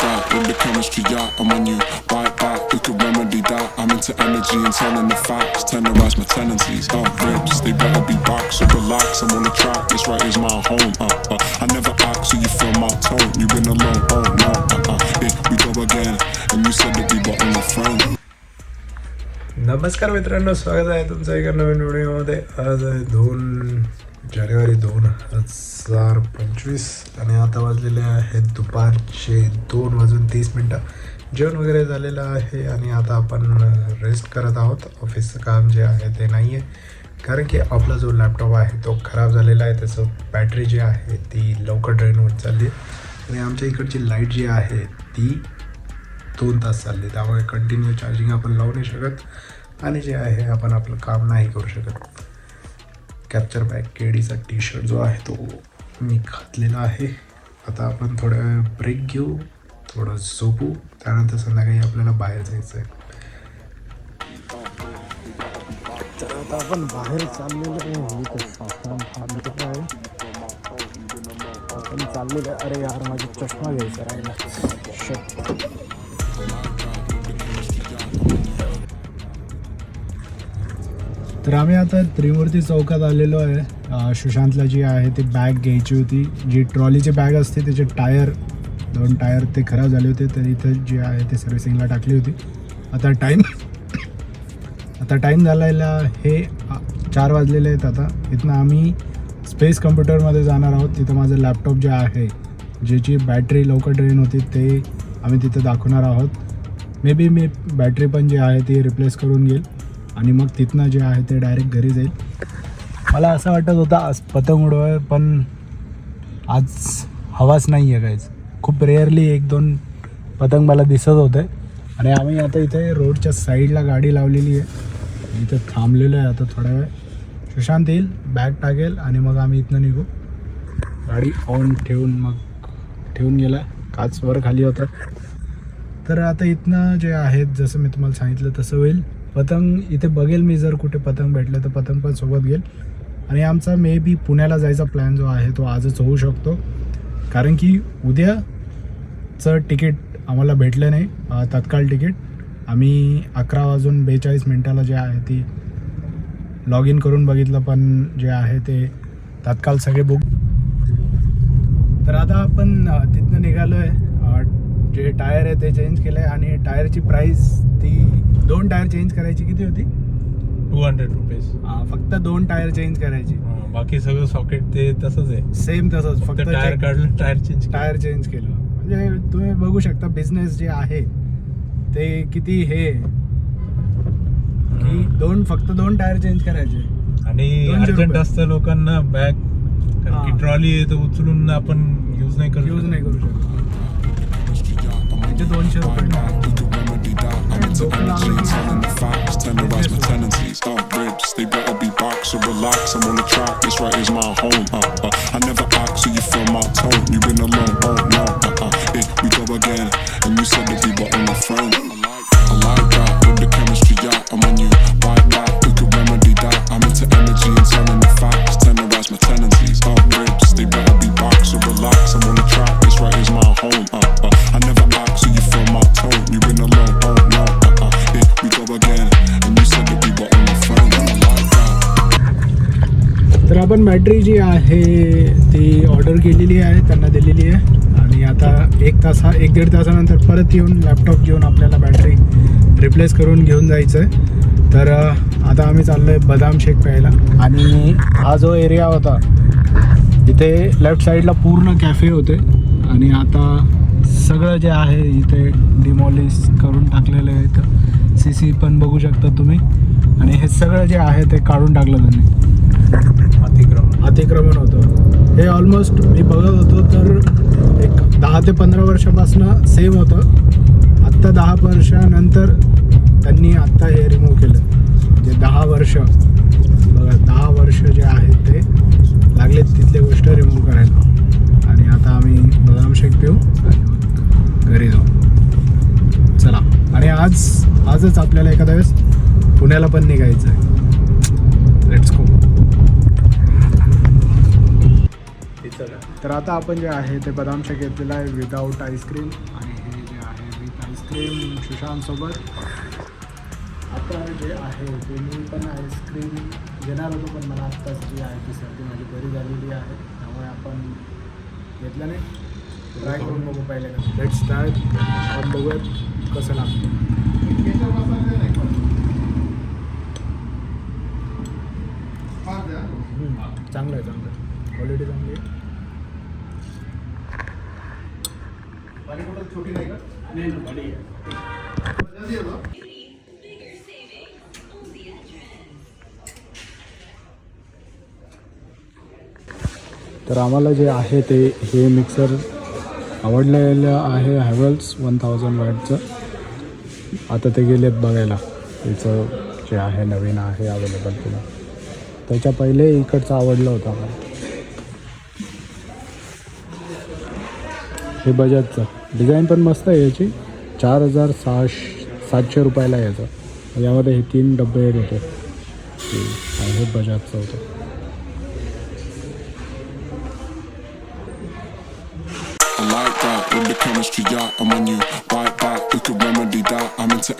that with the chemistry, yeah, I'm on you. Bite back, we could remedy that. I'm into energy and telling the facts. Tenderize my tendencies, uh, ribs, they better be back. So relax, I'm on the track. This right is my home, uh, uh. I never act, so you feel my tone. You've been alone, oh no, uh, uh. Here we go again, and you said that we were only friends. नमस्कार मित्रांनो स्वागत आहे तुमचं एका नवीन व्हिडिओमध्ये. आज आहे दोन जानेवारी दोन हजार पंचवीस आणि आता वाजलेले आहेत दुपारचे दोन वाजून तीस मिनटं. जेवण वगैरे झालेलं आहे आणि आता आपण रेस्ट करत आहोत. ऑफिसचं काम जे आहे ते नाही आहे कारण की आपला जो लॅपटॉप आहे तो खराब झालेला आहे. त्याचं बॅटरी जी आहे ती लवकर ड्रेन होत चालली आहे. आणि आमच्या इकडची लाइट जी आहे ती दोन तास चालले त्यामुळे कंटिन्यू चार्जिंग आपण लावू नाही शकत. आणि जे आहे आपण आपलं काम नाही करू शकत. कॅप्चर बॅग केडीचा टी शर्ट जो आहे तो मी घातलेला आहे. आता आपण थोड्या वेळ ब्रेक घेऊ थोडं झोपू त्यानंतर संध्याकाळी आपल्याला बाहेर जायचं आहे तर आता आपण बाहेर चाललेलो आहे. आपण चाललेलं अरे यार माझा चष्मा घ्यायचा राहिला तर आम्ही आता त्रिमूर्ती चौकात आलेलो आहे. सुशांतला जी आहे ती बॅग घ्यायची होती. जी ट्रॉलीची बॅग असते त्याचे टायर दोन टायर ते खराब झाले होते तर इथं जे आहे ते सर्व्हिसिंगला टाकली होती. आता टाईम आता टाईम झालेला हे चार वाजलेले आहेत आता. इथनं आम्ही स्पेस कम्प्युटरमध्ये जाणार आहोत. तिथं माझं लॅपटॉप जे आहे ज्याची बॅटरी लवकर ड्रेन होती ते आम्ही तिथं दाखवणार आहोत. मे बी मी बॅटरी पण जी आहे ती रिप्लेस करून घेईल. आणि मग तिथनं जे आहे ते डायरेक्ट घरी जाईल. मला असं वाटत होतं आज पतंग उडवाय पण आज हवाच नाही आहे काहीच खूप रेअरली एक दोन पतंग मला दिसत होते. आणि आम्ही आता इथे रोडच्या साईडला गाडी लावलेली आहे. इथं थांबलेलो आहे आता थोडा वेळ. सुशांत येईल बॅग टाकेल आणि मग आम्ही इथनं निघू. गाडी ऑन ठेवून मग ठेवून गेला. काचवर खाली होतं. तर आता इथनं जे आहेत जसं मी तुम्हाला सांगितलं तसं होईल. पतंग इथे बघेल मी जर कुठे पतंग भेटलं तर पतंग पण सोबत घेईल. आणि आमचा मे बी पुण्याला जायचा प्लॅन जो आहे तो आजच होऊ शकतो. कारण की उद्याचं तिकीट आम्हाला भेटलं नाही. तत्काळ तिकीट आम्ही अकरा वाजून बेचाळीस मिनटाला जे आहे ती लॉग इन करून बघितलं पण जे आहे ते तत्काळ सगळे बुक तर आता आपण तिथनं निघालो आहे जे टायर आहे ते चेंज केलं आहे आणि टायरची प्राईस ती दोन टायर चेंज करायची किती होती? टू हंड्रेड रुपीज फक्त दोन टायर चेंज करायची. बाकी सगळं सॉकेट ते तसंच आहे. सेम तसंच फक्त टायर काढलं टायर चेंज टायर चेंज केलं. म्हणजे तुम्ही बघू शकता बिझनेस जे आहे ते किती हे. की दोन फक्त दोन टायर चेंज करायचे. आणि अर्जंट. असतं लोकांना बॅग कारण. की ट्रॉली आहे तर उचलून आपण यूज नाही करू यूज. नाही करू शकत. म्हणजे दोनशे रुपये. Into energy telling the facts. Tenderize my tendencies, uh, ribs, they better be. So relax, I'm on the track. This right is my home, uh, uh. That. Battery जी आहे ती ऑर्डर केलेली आहे त्यांना दिलेली आहे. आणि आता एक तासा एक दीड तासानंतर परत येऊन लॅपटॉप घेऊन आपल्याला बॅटरी रिप्लेस करून घेऊन जायचं आहे तर आता आम्ही चाललो आहे बदाम शेक प्यायला. आणि हा जो एरिया होता इथे लेफ्ट साईडला पूर्ण कॅफे होते. आणि आता सगळं जे आहे इथे डिमॉलिश करून टाकलेलं आहे सी सी पण बघू शकता तुम्ही. आणि हे सगळं जे आहे ते काढून टाकलं त्यांनी. अतिक्रमण. अतिक्रमण होतं. हे ऑलमोस्ट मी बघत होतो तर एक दहा ते पंधरा वर्षापासून सेम होतं. आत्ता दहा वर्षानंतर त्यांनी आत्ता हे रिमूव्ह केलं. जे दहा वर्ष बघा दहा वर्ष जे आहेत ते लागलेत तिथले गोष्ट रिमूव्ह करायला. आणि आता आम्ही बदाम शेक पिऊ आणि घरी जाऊ. चला. आणि आज आजच आपल्याला एखाद्या वेळेस पुण्याला पण निघायचं आहे लेट्स गो तिथं तर आता आपण जे आहे ते बदाम शेक घेतलेलं आहे विदाऊट आईस्क्रीम आणि हे जे आहे विथ आईस्क्रीम सुशांतसोबत. आता जे आहे ते मी पण आईस्क्रीम घेणार होतो पण मला आत्ताच जी आहे ती सर्दी माझी बरी झालेली आहे. त्यामुळे आपण घेतलं नाही. ट्राय करून बघू पहिले लेट स्टार्ट आपण बघूयात कसं लागतं. तर आम्हाला जे आहे ते हे मिक्सर आवडलेलं आहे हॅवल्स वन थाउजंड वॅटचं आता ते गेलेत बघायला. त्याचं जे आहे नवीन आहे अवेलेबल तुला त्याच्या पहिले इकडचं आवडलं होतं आम्हाला. हे बजाजचं डिझाईन पण मस्त आहे याची चार हजार सहाशे सातशे रुपयाला आहे याचं यामध्ये हे तीन डब्बे येत होते हे बजाजचं होतं like that with the chemistry, yeah. I'm on you. Right back, we could remedy that. I'm into